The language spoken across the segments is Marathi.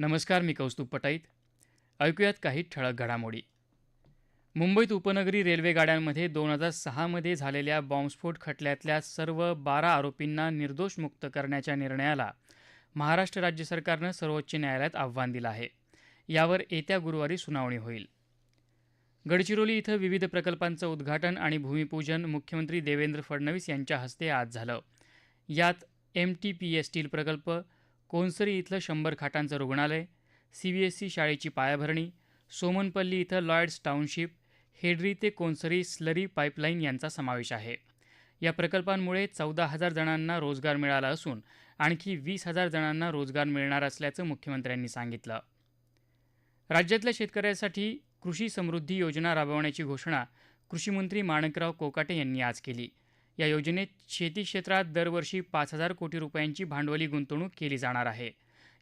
नमस्कार मी कौस्तुभ पटाईत. ऐकूयात काही ठळक घडामोडी. मुंबईत उपनगरी रेल्वे गाड्यांमध्ये दोन हजार सहामध्ये झालेल्या बॉम्बस्फोट खटल्यातल्या सर्व बारा आरोपींना निर्दोष मुक्त करण्याच्या निर्णयाला महाराष्ट्र राज्य सरकारनं सर्वोच्च न्यायालयात आव्हान दिलं आहे. यावर येत्या गुरुवारी सुनावणी होईल. गडचिरोली इथं विविध प्रकल्पांचं उद्घाटन आणि भूमिपूजन मुख्यमंत्री देवेंद्र फडणवीस यांच्या हस्ते आज झालं. यात M T P S steel प्रकल्प कोनसरी इथलं शंभर खाटांचं रुग्णालय सीबीएसई शाळेची पायाभरणी सोमनपल्ली इथं लॉयड्स टाउनशिप हेडरी ते कोनसरी स्लरी पाईपलाईन यांचा समावेश आहे. या प्रकल्पांमुळे चौदा हजार जणांना रोजगार मिळाला असून आणखी वीस हजार जणांना रोजगार मिळणार असल्याचं मुख्यमंत्र्यांनी सांगितलं. राज्यातल्या शेतकऱ्यांसाठी कृषी समृद्धी योजना राबवण्याची घोषणा कृषीमंत्री माणकराव कोकाटे यांनी आज केली. या योजनेत शेती क्षेत्रात दरवर्षी पाच हजार कोटी रुपयांची भांडवली गुंतवणूक केली जाणार आहे.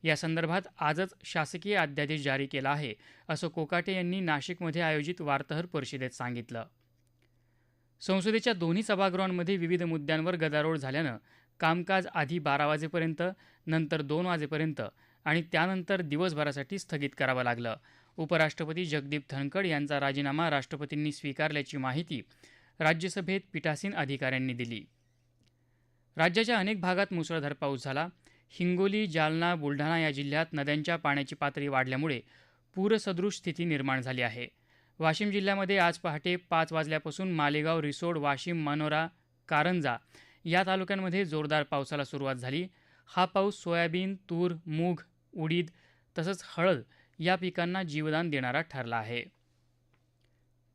या संदर्भात आजच शासकीय अध्यादेश जारी केला आहे असं कोकाटे यांनी नाशिकमध्ये आयोजित वार्ताहर परिषदेत सांगितलं. संसदेच्या दोन्ही सभागृहांमध्ये विविध मुद्द्यांवर गदारोळ झाल्यानं कामकाज आधी बारा वाजेपर्यंत नंतर दोन वाजेपर्यंत आणि त्यानंतर दिवसभरासाठी स्थगित करावं लागलं. उपराष्ट्रपती जगदीप धनखड यांचा राजीनामा राष्ट्रपतींनी स्वीकारल्याची माहिती राज्यसभेत पीठासीन अधिकाऱ्यांनी दिली. राज्याच्या अनेक भागात मुसळधार पाऊस झाला. हिंगोली जालना बुलढाणा या जिल्ह्यात नद्यांच्या पाण्याची पातळी वाढल्यामुळे पूरसदृश स्थिती निर्माण झाली आहे. वाशिम जिल्ह्यामध्ये आज पहाटे पाच वाजल्यापासून मालेगाव रिसोड वाशिम मानोरा कारंजा या तालुक्यांमध्ये जोरदार पावसाला सुरुवात झाली. हा पाऊस सोयाबीन तूर मूग उडीद तसंच हळद या पिकांना जीवदान देणारा ठरला आहे.